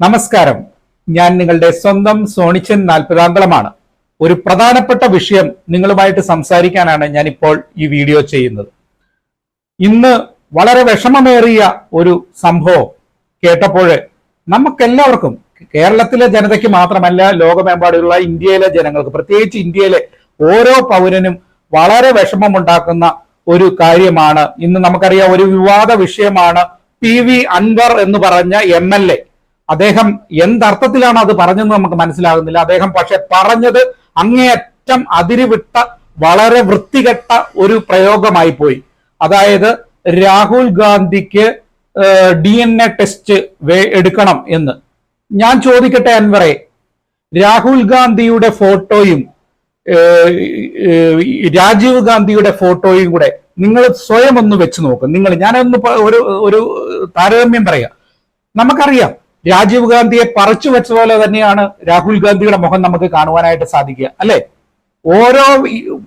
നമസ്കാരം. ഞാൻ നിങ്ങളുടെ സ്വന്തം സോണിച്ചൻ നാൽപ്പതാംഗളമാണ് ഒരു പ്രധാനപ്പെട്ട വിഷയം നിങ്ങളുമായിട്ട് സംസാരിക്കാനാണ് ഞാനിപ്പോൾ ഈ വീഡിയോ ചെയ്യുന്നത്. ഇന്ന് വളരെ വിഷമമേറിയ ഒരു സംഭവം കേട്ടപ്പോൾ നമുക്കെല്ലാവർക്കും കേരളത്തിലെ ജനതയ്ക്ക് മാത്രമല്ല ലോകമെമ്പാടുള്ള ഇന്ത്യയിലെ ജനങ്ങൾക്ക് പ്രത്യേകിച്ച് ഇന്ത്യയിലെ ഓരോ പൗരനും വളരെ വിഷമമുണ്ടാക്കുന്ന ഒരു കാര്യമാണ്. ഇന്ന് നമുക്കറിയാം ഒരു വിവാദ വിഷയമാണ് പി വി അൻവർ എന്ന് പറഞ്ഞ എം എൽ എ. അദ്ദേഹം എന്തർത്ഥത്തിലാണ് അത് പറഞ്ഞതെന്ന് നമുക്ക് മനസ്സിലാകുന്നില്ല. അദ്ദേഹം പക്ഷെ പറഞ്ഞത് അങ്ങേയറ്റം അതിരുവിട്ട വളരെ വൃത്തികെട്ട ഒരു പ്രയോഗമായി പോയി. അതായത് രാഹുൽ ഗാന്ധിക്ക് ഡി എൻ എ ടെസ്റ്റ് എടുക്കണം എന്ന്. ഞാൻ ചോദിക്കട്ടെ അൻവറെ രാഹുൽ ഗാന്ധിയുടെ ഫോട്ടോയും രാജീവ് ഗാന്ധിയുടെ ഫോട്ടോയും കൂടെ നിങ്ങൾ സ്വയം ഒന്ന് വെച്ച് നോക്കും. നിങ്ങൾ ഞാനൊന്ന് ഒരു ഒരു താരതമ്യം പറയാം. നമുക്കറിയാം രാജീവ് ഗാന്ധിയെ പറിച്ചു വെച്ച പോലെ തന്നെയാണ് രാഹുൽ ഗാന്ധിയുടെ മുഖം നമുക്ക് കാണുവാനായിട്ട് സാധിക്കുക അല്ലെ? ഓരോ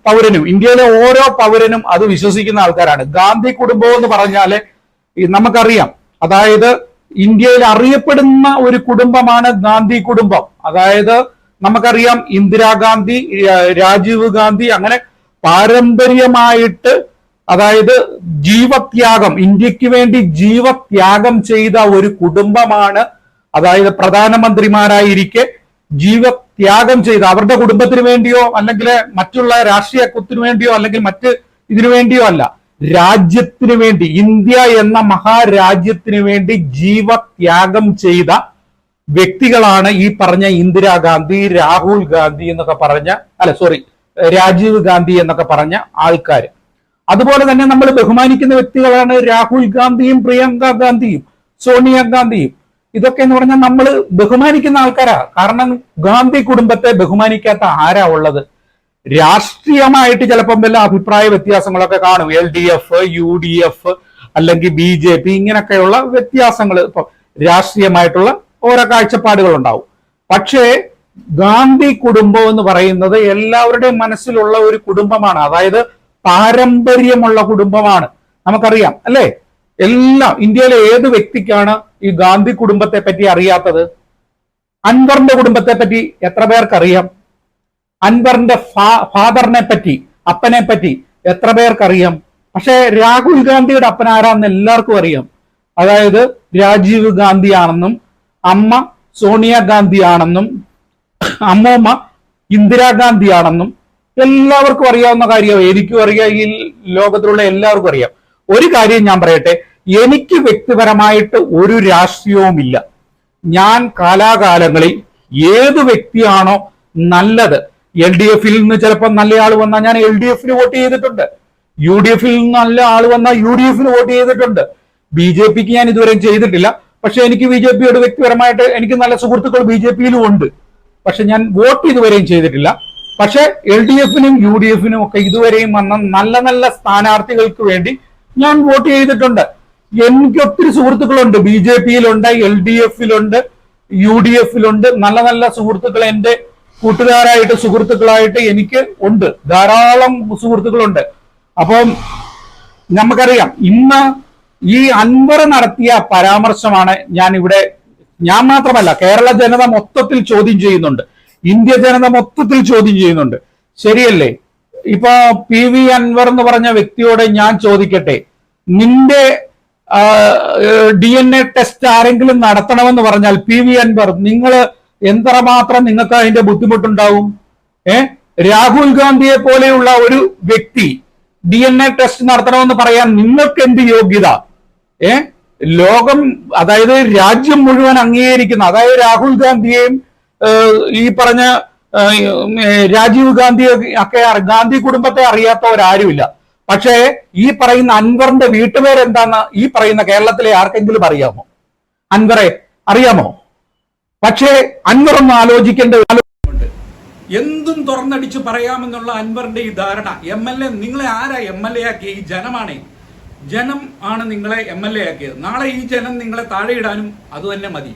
പൗരനും ഇന്ത്യയിലെ ഓരോ പൗരനും അത് വിശ്വസിക്കുന്ന ആൾക്കാരാണ്. ഗാന്ധി കുടുംബം എന്ന് പറഞ്ഞാൽ നമുക്കറിയാം. അതായത് ഇന്ത്യയിൽ അറിയപ്പെടുന്ന ഒരു കുടുംബമാണ് ഗാന്ധി കുടുംബം. അതായത് നമുക്കറിയാം ഇന്ദിരാഗാന്ധി രാജീവ് ഗാന്ധി അങ്ങനെ പാരമ്പര്യമായിട്ട് അതായത് ജീവത്യാഗം ഇന്ത്യയ്ക്ക് വേണ്ടി ജീവത്യാഗം ചെയ്ത ഒരു കുടുംബമാണ് അതായത് പ്രധാനമന്ത്രിമാരായിരിക്കെ ജീവത്യാഗം ചെയ്ത അവരുടെ കുടുംബത്തിന് വേണ്ടിയോ അല്ലെങ്കിൽ മറ്റുള്ള രാഷ്ട്രീയ കുത്തിനു വേണ്ടിയോ അല്ലെങ്കിൽ മറ്റ് ഇതിനു വേണ്ടിയോ അല്ല. രാജ്യത്തിന് വേണ്ടി ഇന്ത്യ എന്ന മഹാരാജ്യത്തിന് വേണ്ടി ജീവത്യാഗം ചെയ്ത വ്യക്തികളാണ് ഈ പറഞ്ഞ ഇന്ദിരാഗാന്ധി രാഹുൽ ഗാന്ധി എന്നൊക്കെ പറഞ്ഞ അല്ല സോറി രാജീവ് ഗാന്ധി എന്നൊക്കെ പറഞ്ഞ ആൾക്കാർ അതുപോലെ തന്നെ നമ്മൾ ബഹുമാനിക്കുന്ന വ്യക്തികളാണ് രാഹുൽ ഗാന്ധിയും പ്രിയങ്ക ഗാന്ധിയും സോണിയ ഗാന്ധിയും. ഇതൊക്കെ എന്ന് പറഞ്ഞാൽ നമ്മൾ ബഹുമാനിക്കുന്ന ആൾക്കാരാ. കാരണം ഗാന്ധി കുടുംബത്തെ ബഹുമാനിക്കാത്ത ആരാ ഉള്ളത്? രാഷ്ട്രീയമായിട്ട് ചിലപ്പം വല്ല അഭിപ്രായ വ്യത്യാസങ്ങളൊക്കെ കാണും. L D F U D F അല്ലെങ്കിൽ ബി ജെ പി ഇങ്ങനെയൊക്കെയുള്ള വ്യത്യാസങ്ങൾ ഇപ്പൊ രാഷ്ട്രീയമായിട്ടുള്ള ഓരോ കാഴ്ചപ്പാടുകൾ ഉണ്ടാവും പക്ഷേ ഗാന്ധി കുടുംബം എന്ന് പറയുന്നത് എല്ലാവരുടെയും മനസ്സിലുള്ള ഒരു കുടുംബമാണ്. അതായത് പാരമ്പര്യമുള്ള കുടുംബമാണ്. നമുക്കറിയാം അല്ലേ? എല്ലാം ഇന്ത്യയിലെ ഏത് വ്യക്തിക്കാണ് ഈ ഗാന്ധി കുടുംബത്തെ പറ്റി അറിയാത്തത്? അൻവറിന്റെ കുടുംബത്തെ പറ്റി എത്ര പേർക്കറിയാം? അൻവറിന്റെ ഫാ- ഫാദറിനെ പറ്റി അപ്പനെ പറ്റി എത്ര പേർക്കറിയാം? പക്ഷെ രാഹുൽ ഗാന്ധിയുടെ അപ്പൻ ആരാന്ന് എല്ലാവർക്കും അറിയാം. അതായത് രാജീവ് ഗാന്ധി ആണെന്നും അമ്മ സോണിയ ഗാന്ധി ആണെന്നും അമ്മൂമ്മ ഇന്ദിരാഗാന്ധി ആണെന്നും എല്ലാവർക്കും അറിയാവുന്ന കാര്യമാണ്. എനിക്കും അറിയാം. ഈ ലോകത്തിലുള്ള എല്ലാവർക്കും അറിയാം. ഒരു കാര്യം ഞാൻ പറയട്ടെ. എനിക്ക് വ്യക്തിപരമായിട്ട് ഒരു രാഷ്ട്രീയവുമില്ല. ഞാൻ കാലാകാലങ്ങളിൽ ഏത് വ്യക്തിയാണോ നല്ലത്. എൽ ഡി എഫിൽ നിന്ന് ചിലപ്പോൾ നല്ല ആൾ വന്നാൽ ഞാൻ എൽ ഡി എഫിന് വോട്ട് ചെയ്തിട്ടുണ്ട്. യു ഡി എഫിൽ നിന്ന് നല്ല ആൾ വന്നാൽ യു ഡി എഫിന് വോട്ട് ചെയ്തിട്ടുണ്ട്. ബി ജെ പിക്ക് ഞാൻ ഇതുവരെ ചെയ്തിട്ടില്ല. പക്ഷെ എനിക്ക് ബി ജെ പിയോട് വ്യക്തിപരമായിട്ട് എനിക്ക് നല്ല സുഹൃത്തുക്കൾ ബി ജെ പിയിലും ഉണ്ട്. പക്ഷെ ഞാൻ വോട്ട് ഇതുവരെയും ചെയ്തിട്ടില്ല. പക്ഷെ എൽ ഡി എഫിനും യു ഡി എഫിനും ഒക്കെ ഇതുവരെയും വന്ന നല്ല നല്ല സ്ഥാനാർത്ഥികൾക്ക് വേണ്ടി ഞാൻ വോട്ട് ചെയ്തിട്ടുണ്ട്. എനിക്ക് ഒത്തിരി സുഹൃത്തുക്കളുണ്ട്. ബി ജെ പിയിലുണ്ട് എൽ ഡി എഫിലുണ്ട് യു ഡി എഫിലുണ്ട്. നല്ല നല്ല സുഹൃത്തുക്കൾ എന്റെ കൂട്ടുകാരായിട്ട് സുഹൃത്തുക്കളായിട്ട് എനിക്ക് ഉണ്ട്. ധാരാളം സുഹൃത്തുക്കളുണ്ട്. അപ്പം നമുക്കറിയാം ഇന്ന് ഈ അൻവർ നടത്തിയ പരാമർശമാണ് ഞാൻ ഇവിടെ ഞാൻ മാത്രമല്ല കേരള ജനത മൊത്തത്തിൽ ചോദ്യം ചെയ്യുന്നുണ്ട്. ഇന്ത്യ ജനത മൊത്തത്തിൽ ചോദ്യം ചെയ്യുന്നുണ്ട്. ശരിയല്ലേ? ഇപ്പൊ പി വി അൻവർ എന്ന് പറഞ്ഞ വ്യക്തിയോട് ഞാൻ ചോദിക്കട്ടെ. നിന്റെ ഡി എൻ എ ടെസ്റ്റ് ആരെങ്കിലും നടത്തണമെന്ന് പറഞ്ഞാൽ പി വി അൻവർ നിങ്ങൾ എന്തറമാത്രം നിങ്ങൾക്ക് അതിന്റെ ബുദ്ധിമുട്ടുണ്ടാവും? ഏ? രാഹുൽ ഗാന്ധിയെ പോലെയുള്ള ഒരു വ്യക്തി ഡി എൻ എ ടെസ്റ്റ് നടത്തണമെന്ന് പറയാൻ നിങ്ങൾക്ക് എന്ത് യോഗ്യത? ഏ? ലോകം അതായത് രാജ്യം മുഴുവൻ അംഗീകരിക്കുന്ന അതായത് രാഹുൽ ഗാന്ധിയെയും ഈ പറഞ്ഞ രാജീവ് ഗാന്ധിയെ ഒക്കെ ഗാന്ധി കുടുംബത്തെ അറിയാത്തവരാരുമില്ല. പക്ഷേ ഈ പറയുന്ന അൻവറിന്റെ വീട്ടുപേർ എന്താന്ന് ഈ പറയുന്ന കേരളത്തിലെ ആർക്കെങ്കിലും അറിയാമോ? അൻവറെ അറിയാമോ? പക്ഷേ അൻവർ ഒന്ന് ആലോചിക്കേണ്ട എന്തും തുറന്നടിച്ച് പറയാമെന്നുള്ള അൻവറിന്റെ ഈ ധാരണ എം എൽ എ നിങ്ങളെ ആരാ എം എൽ എ ആക്കിയ ഈ ജനമാണേ? ജനം ആണ് നിങ്ങളെ എം എൽ എ ആക്കിയത് നാളെ ഈ ജനം നിങ്ങളെ താഴെയിടാനും അത് തന്നെ മതി.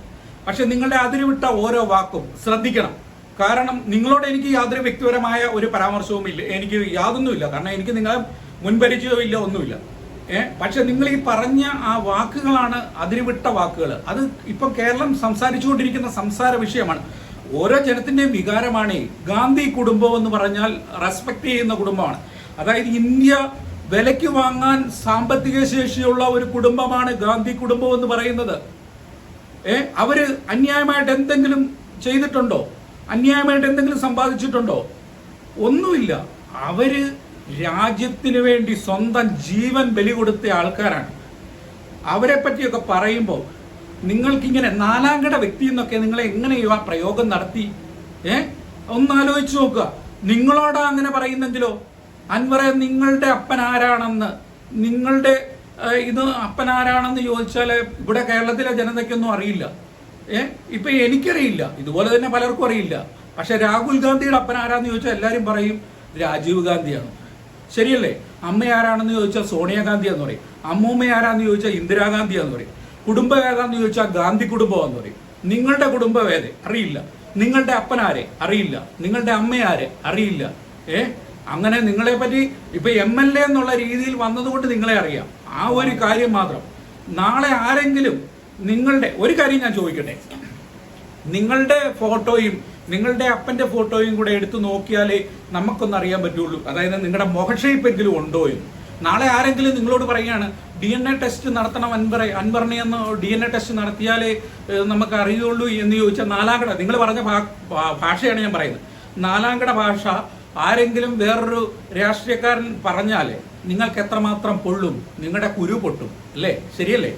പക്ഷെ നിങ്ങളുടെ അതിരുവിട്ട ഓരോ വാക്കും ശ്രദ്ധിക്കണം. കാരണം നിങ്ങളോട് എനിക്ക് യാതൊരു വ്യക്തിപരമായ ഒരു പരാമർശവും ഇല്ല എനിക്ക് യാതൊന്നുമില്ല. കാരണം എനിക്ക് നിങ്ങളെ മുൻപരിചയവും ഇല്ല ഒന്നുമില്ല. ഏ? പക്ഷെ നിങ്ങൾ ഈ പറഞ്ഞ ആ വാക്കുകളാണ് അതിരുവിട്ട വാക്കുകൾ അത് ഇപ്പം കേരളം സംസാരിച്ചുകൊണ്ടിരിക്കുന്ന സംസാര വിഷയമാണ്. ഓരോ ജനത്തിന്റെയും വികാരമാണ് ഗാന്ധി കുടുംബം എന്ന് പറഞ്ഞാൽ റെസ്പെക്ട് ചെയ്യുന്ന കുടുംബമാണ്. അതായത് ഇന്ത്യ വിലയ്ക്ക് വാങ്ങാൻ സാമ്പത്തിക ശേഷിയുള്ള ഒരു കുടുംബമാണ് ഗാന്ധി കുടുംബം എന്ന് പറയുന്നത്. ഏ? അവർ അന്യായമായിട്ട് എന്തെങ്കിലും ചെയ്തിട്ടുണ്ടോ? അന്യായമായിട്ട് എന്തെങ്കിലും സമ്പാദിച്ചിട്ടുണ്ടോ? ഒന്നുമില്ല. അവർ രാജ്യത്തിന് വേണ്ടി സ്വന്തം ജീവൻ ബലി കൊടുത്ത ആൾക്കാരാണ്. അവരെ പറ്റിയൊക്കെ പറയുമ്പോൾ നിങ്ങൾക്കിങ്ങനെ നാലാംകട വ്യക്തി എന്നൊക്കെ നിങ്ങളെ എങ്ങനെയോ ആ പ്രയോഗം നടത്തി? ഏ? ഒന്ന് ആലോചിച്ച് നോക്കുക. നിങ്ങളോടാ അങ്ങനെ പറയുന്നെങ്കിലോ? അൻവറെ നിങ്ങളുടെ അപ്പൻ ആരാണെന്ന്? നിങ്ങളുടെ ഇത് അപ്പൻ ആരാണെന്ന് ചോദിച്ചാൽ ഇവിടെ കേരളത്തിലെ ജനതയ്ക്കൊന്നും അറിയില്ല. ഏ? ഇപ്പൊ എനിക്കറിയില്ല. ഇതുപോലെ തന്നെ പലർക്കും അറിയില്ല. പക്ഷെ രാഹുൽ ഗാന്ധിയുടെ അപ്പൻ ആരാന്ന് ചോദിച്ചാൽ എല്ലാവരും പറയും രാജീവ് ഗാന്ധിയാണ്. ശരിയല്ലേ? അമ്മ ആരാണെന്ന് ചോദിച്ചാൽ സോണിയാഗാന്ധി എന്ന് പറയും. അമ്മൂമ്മ ആരാന്ന് ചോദിച്ചാൽ ഇന്ദിരാഗാന്ധി എന്ന് പറയും. കുടുംബം ഏതാന്ന് ചോദിച്ചാൽ ഗാന്ധി കുടുംബം എന്ന് പറയും. നിങ്ങളുടെ കുടുംബം ഏതെ അറിയില്ല. നിങ്ങളുടെ അപ്പനാരെ അറിയില്ല. നിങ്ങളുടെ അമ്മയാരെ അറിയില്ല. ഏ? അങ്ങനെ നിങ്ങളെ പറ്റി ഇപ്പൊ എം എൽ എ എന്നുള്ള രീതിയിൽ വന്നതുകൊണ്ട് നിങ്ങളെ അറിയാം. ആ ഒരു കാര്യം മാത്രം. നാളെ ആരെങ്കിലും നിങ്ങളുടെ ഒരു കാര്യം ഞാൻ ചോദിക്കട്ടെ. നിങ്ങളുടെ ഫോട്ടോയും നിങ്ങളുടെ അപ്പന്റെ ഫോട്ടോയും കൂടെ എടുത്തു നോക്കിയാലേ നമുക്കൊന്ന് അറിയാൻ പറ്റുള്ളൂ. അതായത് നിങ്ങളുടെ മുഖഷേപ്പെങ്കിലും ഉണ്ടോ എന്ന്. നാളെ ആരെങ്കിലും നിങ്ങളോട് പറയുകയാണ് ഡി എൻ എ ടെസ്റ്റ് നടത്തണം അൻവർ അൻപറിനെ എന്ന് ഡി എൻ എ ടെസ്റ്റ് നടത്തിയാലേ നമുക്ക് അറിയുള്ളൂ എന്ന് ചോദിച്ചാൽ നാലാംകട നിങ്ങൾ പറഞ്ഞ ഭാഷയാണ് ഞാൻ പറയുന്നത്. നാലാംകട ഭാഷ ആരെങ്കിലും വേറൊരു രാഷ്ട്രീയക്കാരൻ പറഞ്ഞാലേ നിങ്ങൾക്ക് എത്രമാത്രം പൊള്ളും നിങ്ങളുടെ കുരു പൊട്ടും അല്ലേ? ശരിയല്ലേ?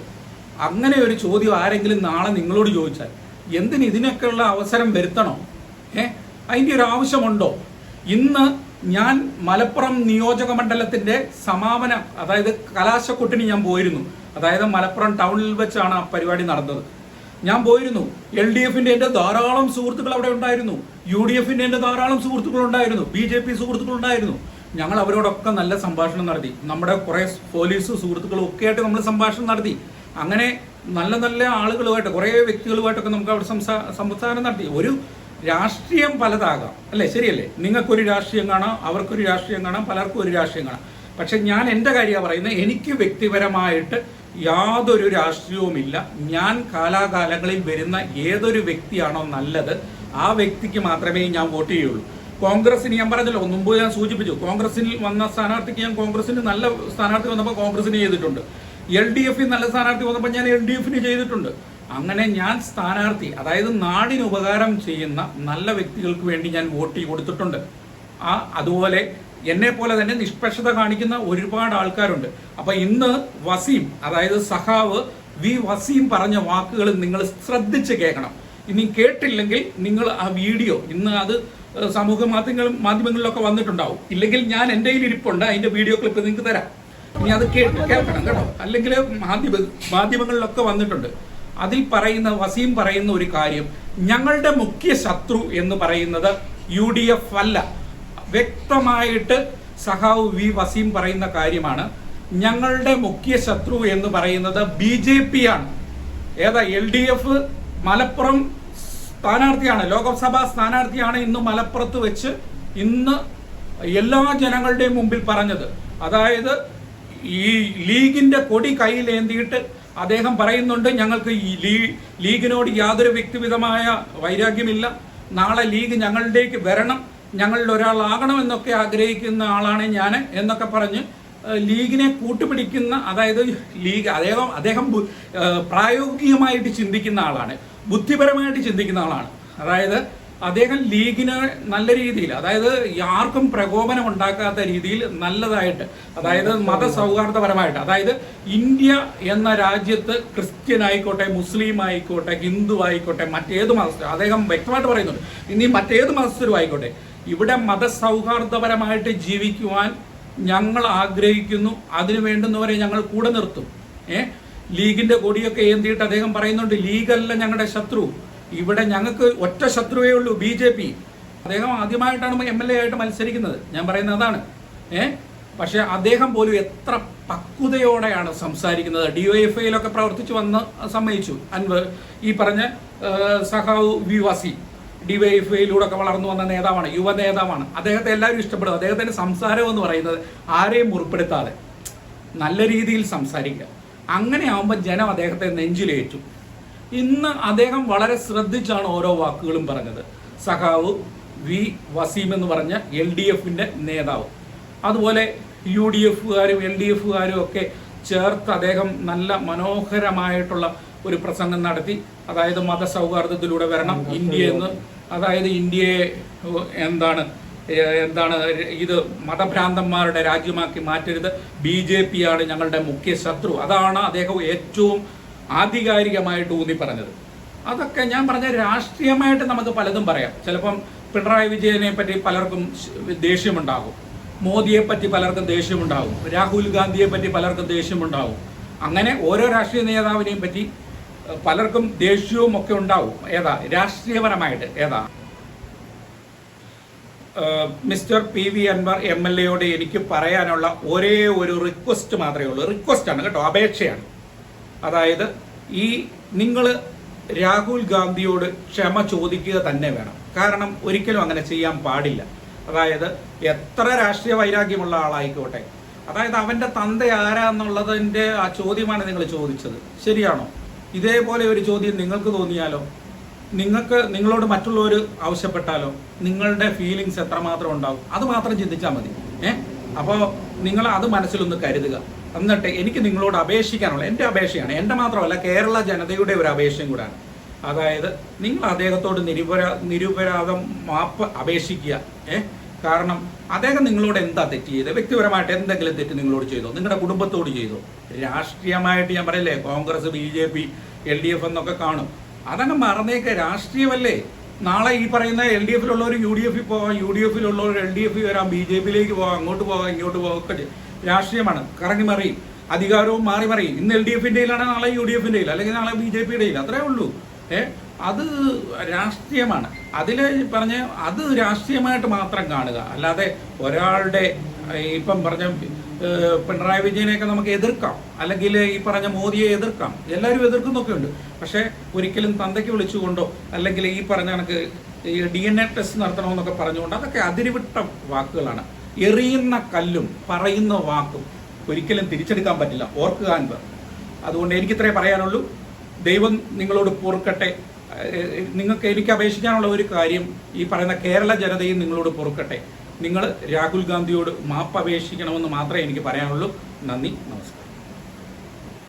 അങ്ങനെ ഒരു ചോദ്യം ആരെങ്കിലും നാളെ നിങ്ങളോട് ചോദിച്ചാൽ എന്തിന് ഇതിനൊക്കെയുള്ള അവസരം വരുത്തണോ? ഏ? അതിന്റെ ഒരു ആവശ്യമുണ്ടോ? ഇന്ന് ഞാൻ മലപ്പുറം നിയോജക മണ്ഡലത്തിന്റെ സമാപനം അതായത് കലാശക്കൊട്ടിന് ഞാൻ പോയിരുന്നു. അതായത് മലപ്പുറം ടൗണിൽ വെച്ചാണ് ആ പരിപാടി നടന്നത്. ഞാൻ പോയിരുന്നു. എൽ ഡി എഫിന്റെ എന്റെ ധാരാളം സുഹൃത്തുക്കൾ അവിടെ ഉണ്ടായിരുന്നു. യു ഡി എഫിന്റെ എന്റെ ധാരാളം സുഹൃത്തുക്കൾ ഉണ്ടായിരുന്നു. ബി ജെ പി സുഹൃത്തുക്കൾ ഉണ്ടായിരുന്നു. ഞങ്ങൾ അവരോടൊക്കെ നല്ല സംഭാഷണം നടത്തി. നമ്മുടെ കുറേ പോലീസ് സുഹൃത്തുക്കളും ഒക്കെ ആയിട്ട് നമ്മൾ സംഭാഷണം നടത്തി. അങ്ങനെ നല്ല നല്ല ആളുകളുമായിട്ട് കുറേ വ്യക്തികളുമായിട്ടൊക്കെ നമുക്ക് അവിടെ സംസാ സംസാരം നടത്തി. ഒരു രാഷ്ട്രീയം പലതാകാം അല്ലേ? ശരിയല്ലേ? നിങ്ങൾക്കൊരു രാഷ്ട്രീയം കാണാം അവർക്കൊരു രാഷ്ട്രീയം കാണാം പലർക്കും ഒരു രാഷ്ട്രീയം കാണാം. പക്ഷെ ഞാൻ എന്റെ കാര്യമാണ് പറയുന്നത് എനിക്ക് വ്യക്തിപരമായിട്ട് യാതൊരു രാഷ്ട്രീയവുമില്ല. ഞാൻ കാലാകാലങ്ങളിൽ വരുന്ന ഏതൊരു വ്യക്തിയാണോ നല്ലത് ആ വ്യക്തിക്ക് മാത്രമേ ഞാൻ വോട്ട് ചെയ്യുള്ളൂ. കോൺഗ്രസിന് ഞാൻ പറഞ്ഞല്ലോ മുമ്പ് ഞാൻ സൂചിപ്പിച്ചു കോൺഗ്രസിൽ വന്ന സ്ഥാനാർത്ഥിക്ക് ഞാൻ കോൺഗ്രസിന് നല്ല സ്ഥാനാർത്ഥി വന്നപ്പോൾ കോൺഗ്രസിന് ചെയ്തിട്ടുണ്ട്. എൽ ഡി എഫിൽ നല്ല സ്ഥാനാർത്ഥി വന്നപ്പോൾ ഞാൻ എൽ ഡി എഫിന് ചെയ്തിട്ടുണ്ട്. അങ്ങനെ ഞാൻ സ്ഥാനാർത്ഥി അതായത് നാടിന് ഉപകാരം ചെയ്യുന്ന നല്ല വ്യക്തികൾക്ക് വേണ്ടി ഞാൻ വോട്ട് കൊടുത്തിട്ടുണ്ട്. ആ അതുപോലെ എന്നെ പോലെ തന്നെ നിഷ്പക്ഷത കാണിക്കുന്ന ഒരുപാട് ആൾക്കാരുണ്ട്. അപ്പൊ ഇന്ന് വസീം അതായത് സഹാവ് വി വസീം പറഞ്ഞ വാക്കുകൾ നിങ്ങൾ ശ്രദ്ധിച്ച് കേൾക്കണം. ഇനി കേട്ടില്ലെങ്കിൽ നിങ്ങൾ ആ വീഡിയോ ഇന്ന് അത് സമൂഹ മാധ്യമങ്ങളും മാധ്യമങ്ങളിലൊക്കെ വന്നിട്ടുണ്ടാവും. ഇല്ലെങ്കിൽ ഞാൻ എന്റെ കയ്യിൽ ഇരിപ്പുണ്ട് അതിന്റെ വീഡിയോ ക്ലിപ്പ് നിങ്ങൾക്ക് തരാം. ഇനി അത് കേൾക്കണം കേട്ടോ. അല്ലെങ്കിൽ മാധ്യമ മാധ്യമങ്ങളിലൊക്കെ വന്നിട്ടുണ്ട്. അതിൽ പറയുന്ന വസീം പറയുന്ന ഒരു കാര്യം ഞങ്ങളുടെ മുഖ്യ ശത്രു എന്ന് പറയുന്നത് യു ഡി എഫ് അല്ല. വ്യക്തമായിട്ട് സഹാവ് വി വസീം പറയുന്ന കാര്യമാണ് ഞങ്ങളുടെ മുഖ്യ ശത്രു എന്ന് പറയുന്നത് ബി ജെ പി ആണ്. ഏതാ എൽ ഡി എഫ് മലപ്പുറം സ്ഥാനാർത്ഥിയാണ് ലോകസഭാ സ്ഥാനാർത്ഥിയാണ് ഇന്ന് മലപ്പുറത്ത് വെച്ച് ഇന്ന് എല്ലാ ജനങ്ങളുടെയും മുമ്പിൽ പറഞ്ഞത്. അതായത് ഈ ലീഗിന്റെ കൊടി കയ്യിലേന്തിയിട്ട് അദ്ദേഹം പറയുന്നുണ്ട് ഞങ്ങൾക്ക് ലീഗിനോട് യാതൊരു വ്യക്തിവിധമായ വൈരാഗ്യമില്ല. നാളെ ലീഗ് ഞങ്ങളിലേക്ക് വരണം ഞങ്ങളിൽ ഒരാളാകണം എന്നൊക്കെ ആഗ്രഹിക്കുന്ന ആളാണ് ഞാൻ എന്നൊക്കെ പറഞ്ഞ് ലീഗിനെ കൂട്ടുപിടിക്കുന്ന അതായത് ലീഗ് അദ്ദേഹം അദ്ദേഹം പ്രായോഗികമായിട്ട് ചിന്തിക്കുന്ന ആളാണ് ബുദ്ധിപരമായിട്ട് ചിന്തിക്കുന്ന ആളാണ്. അതായത് അദ്ദേഹം ലീഗിന് നല്ല രീതിയിൽ അതായത് ആർക്കും പ്രകോപനം ഉണ്ടാക്കാത്ത രീതിയിൽ നല്ലതായിട്ട് അതായത് മതസൗഹാർദ്ദപരമായിട്ട് അതായത് ഇന്ത്യ എന്ന രാജ്യത്ത് ക്രിസ്ത്യൻ ആയിക്കോട്ടെ മുസ്ലിം ആയിക്കോട്ടെ ഹിന്ദു ആയിക്കോട്ടെ മറ്റേത് മതസ്ഥരും അദ്ദേഹം വ്യക്തമായിട്ട് പറയുന്നുണ്ട്. ഇനി മറ്റേത് മതസ്ഥരും ആയിക്കോട്ടെ ഇവിടെ മതസൗഹാർദ്ദപരമായിട്ട് ജീവിക്കുവാൻ ഞങ്ങൾ ആഗ്രഹിക്കുന്നു അതിനു വേണ്ടുന്നവരെ ഞങ്ങൾ കൂടെ നിർത്തും. ഏഹ് ലീഗിന്റെ കൊടിയൊക്കെ ഏന്തിയിട്ട് അദ്ദേഹം പറയുന്നുണ്ട് ലീഗല്ല ഞങ്ങളുടെ ശത്രു. ഇവിടെ ഞങ്ങൾക്ക് ഒറ്റ ശത്രുവേ ഉള്ളൂ ബി ജെ പി. അദ്ദേഹം ആദ്യമായിട്ടാണ് എം എൽ എ ആയിട്ട് മത്സരിക്കുന്നത്. ഞാൻ പറയുന്നത് അതാണ്. ഏ? പക്ഷെ അദ്ദേഹം പോലും എത്ര പക്വതയോടെയാണ് സംസാരിക്കുന്നത്. ഡി ഒ എഫ് ഐയിലൊക്കെ പ്രവർത്തിച്ചു വന്ന് സമ്മതിച്ചു. അൻവർ ഈ പറഞ്ഞ സഹാവ് വിവാസി. ഡി വൈ എഫ് ഐയിലൂടെ ഒക്കെ വളർന്നു വന്ന നേതാവാണ് യുവ നേതാവാണ്. അദ്ദേഹത്തെ എല്ലാവരും ഇഷ്ടപ്പെടും. അദ്ദേഹത്തിന്റെ സംസാരം എന്ന് പറയുന്നത് ആരെയും മുറിപ്പെടുത്താതെ. നല്ല രീതിയിൽ സംസാരിക്കുക. അങ്ങനെ ജനം അദ്ദേഹത്തെ നെഞ്ചിലേറ്റു. ഇന്ന് അദ്ദേഹം വളരെ ശ്രദ്ധിച്ചാണ് ഓരോ വാക്കുകളും പറഞ്ഞത്. സഖാവ് വി വസീം എന്ന് പറഞ്ഞ എൽ ഡി എഫിന്റെ നേതാവ്. അതുപോലെ യു ഡി എഫുകാരും എൽ ഡി എഫുകാരും ഒക്കെ ചേർത്ത് അദ്ദേഹം നല്ല മനോഹരമായിട്ടുള്ള ഒരു പ്രസംഗം നടത്തി. അതായത് മതസൗഹാർദ്ദത്തിലൂടെ വരണം ഇന്ത്യ എന്ന്. അതായത് ഇന്ത്യയെ എന്താണ് എന്താണ് ഇത് മതഭ്രാന്തന്മാരുടെ രാജ്യമാക്കി മാറ്റരുത്. ബി ജെ പി ആണ് ഞങ്ങളുടെ മുഖ്യ ശത്രു. അതാണ് അദ്ദേഹം ഏറ്റവും ആധികാരികമായിട്ട് ഊന്നി പറഞ്ഞത്. അതൊക്കെ ഞാൻ പറഞ്ഞ രാഷ്ട്രീയമായിട്ട് നമുക്ക് പലതും പറയാം. ചിലപ്പം പിണറായി വിജയനെ പറ്റി പലർക്കും ദേഷ്യമുണ്ടാകും. മോദിയെ പറ്റി പലർക്കും ദേഷ്യമുണ്ടാകും. രാഹുൽ ഗാന്ധിയെ പറ്റി പലർക്കും ദേഷ്യമുണ്ടാകും. അങ്ങനെ ഓരോ രാഷ്ട്രീയ നേതാവിനെയും പറ്റി പലർക്കും ദേഷ്യവും ഒക്കെ ഉണ്ടാവും. ഏതാ? രാഷ്ട്രീയപരമായിട്ട് ഏതാ? Mister P V Anvar M L എയോട് എനിക്ക് പറയാനുള്ള ഒരേ ഒരു റിക്വസ്റ്റ് മാത്രമേ ഉള്ളൂ. റിക്വസ്റ്റ് ആണ് കേട്ടോ അപേക്ഷയാണ്. അതായത് ഈ നിങ്ങൾ രാഹുൽ ഗാന്ധിയോട് ക്ഷമ ചോദിക്കുക തന്നെ വേണം. കാരണം ഒരിക്കലും അങ്ങനെ ചെയ്യാൻ പാടില്ല. അതായത് എത്ര രാഷ്ട്രീയ വൈരാഗ്യമുള്ള ആളായിക്കോട്ടെ. അതായത് അവന്റെ തന്ത ആരാന്നുള്ളതിന്റെ ആ ചോദ്യമാണ് നിങ്ങൾ ചോദിച്ചത്. ശരിയാണോ? ഇതേപോലെ ഒരു ചോദ്യം നിങ്ങൾക്ക് തോന്നിയാലോ? നിങ്ങൾക്ക് നിങ്ങളോട് മറ്റുള്ളവർ ആവശ്യപ്പെട്ടാലോ? നിങ്ങളുടെ ഫീലിങ്സ് എത്രമാത്രം ഉണ്ടാവും? അത് മാത്രം ചിന്തിച്ചാൽ മതി. ഏഹ് അപ്പോൾ നിങ്ങൾ അത് മനസ്സിലൊന്ന് കരുതുക. എന്നിട്ട് എനിക്ക് നിങ്ങളോട് അപേക്ഷിക്കാനുള്ള എന്റെ അപേക്ഷയാണ്. എന്റെ മാത്രമല്ല കേരള ജനതയുടെ ഒരു അപേക്ഷയും കൂടാണ്. അതായത് നിങ്ങൾ അദ്ദേഹത്തോട് നിരുപരാ നിരുപരാധം മാപ്പ് അപേക്ഷിക്കുക ഏ? കാരണം അദ്ദേഹം നിങ്ങളോട് എന്താ തെറ്റ് ചെയ്തത്? വ്യക്തിപരമായിട്ട് എന്തെങ്കിലും തെറ്റ് നിങ്ങളോട് ചെയ്തോ? നിങ്ങളുടെ കുടുംബത്തോട് ചെയ്തോ? രാഷ്ട്രീയമായിട്ട് ഞാൻ പറയല്ലേ Congress B J P L D F എന്നൊക്കെ കാണും. അതങ്ങ് മറന്നേക്ക് രാഷ്ട്രീയമല്ലേ? നാളെ ഈ പറയുന്ന എൽ ഡി എഫിലുള്ളവർ യു ഡി എഫിൽ പോകാം യു ഡി എഫിലുള്ളവർ എൽ ഡി എഫിൽ വരാം ബി ജെ പിയിലേക്ക് പോകാം അങ്ങോട്ട് പോകാം ഇങ്ങോട്ട് പോകാം ഒക്കെ. രാഷ്ട്രീയമാണ്. കറങ്ങി മറിയും അധികാരവും മാറി മറിയും ഇന്ന് എൽ ഡി എഫിന്റെ നാളെ യു ഡി എഫിന്റെ അല്ലെങ്കിൽ നാളെ ബി ജെ പിയുടെ അത്രേ ഉള്ളൂ. ഏ? അത് രാഷ്ട്രീയമാണ്. അതിൽ പറഞ്ഞ അത് രാഷ്ട്രീയമായിട്ട് മാത്രം കാണുക. അല്ലാതെ ഒരാളുടെ ഇപ്പം പറഞ്ഞ പിണറായി വിജയനെയൊക്കെ നമുക്ക് എതിർക്കാം. അല്ലെങ്കിൽ ഈ പറഞ്ഞ മോദിയെ എതിർക്കാം. എല്ലാവരും എതിർക്കുന്നൊക്കെ ഉണ്ട്. പക്ഷേ ഒരിക്കലും തന്തയ്ക്ക് വിളിച്ചുകൊണ്ടോ അല്ലെങ്കിൽ ഈ പറഞ്ഞ കണക്ക് ഡി എൻ എ ടെസ്റ്റ് നടത്തണമെന്നൊക്കെ പറഞ്ഞുകൊണ്ട് അതൊക്കെ അതിരിവിട്ട വാക്കുകളാണ്. എറിയുന്ന കല്ലും പറയുന്ന വാക്കും ഒരിക്കലും തിരിച്ചെടുക്കാൻ പറ്റില്ല. ഓർക്കുക അൻവർ അതുകൊണ്ട് എനിക്കിത്രേ പറയാനുള്ളൂ. ദൈവം നിങ്ങളോട് പൊറുക്കട്ടെ. നിങ്ങൾക്ക് എനിക്ക് അപേക്ഷിക്കാനുള്ള ഒരു കാര്യം ഈ പറയുന്ന കേരള ജനതയും നിങ്ങളോട് പൊറുക്കട്ടെ. നിങ്ങൾ രാഹുൽ ഗാന്ധിയോട് മാപ്പ് അപേക്ഷിക്കണമെന്ന് മാത്രമേ എനിക്ക് പറയാനുള്ളൂ. നന്ദി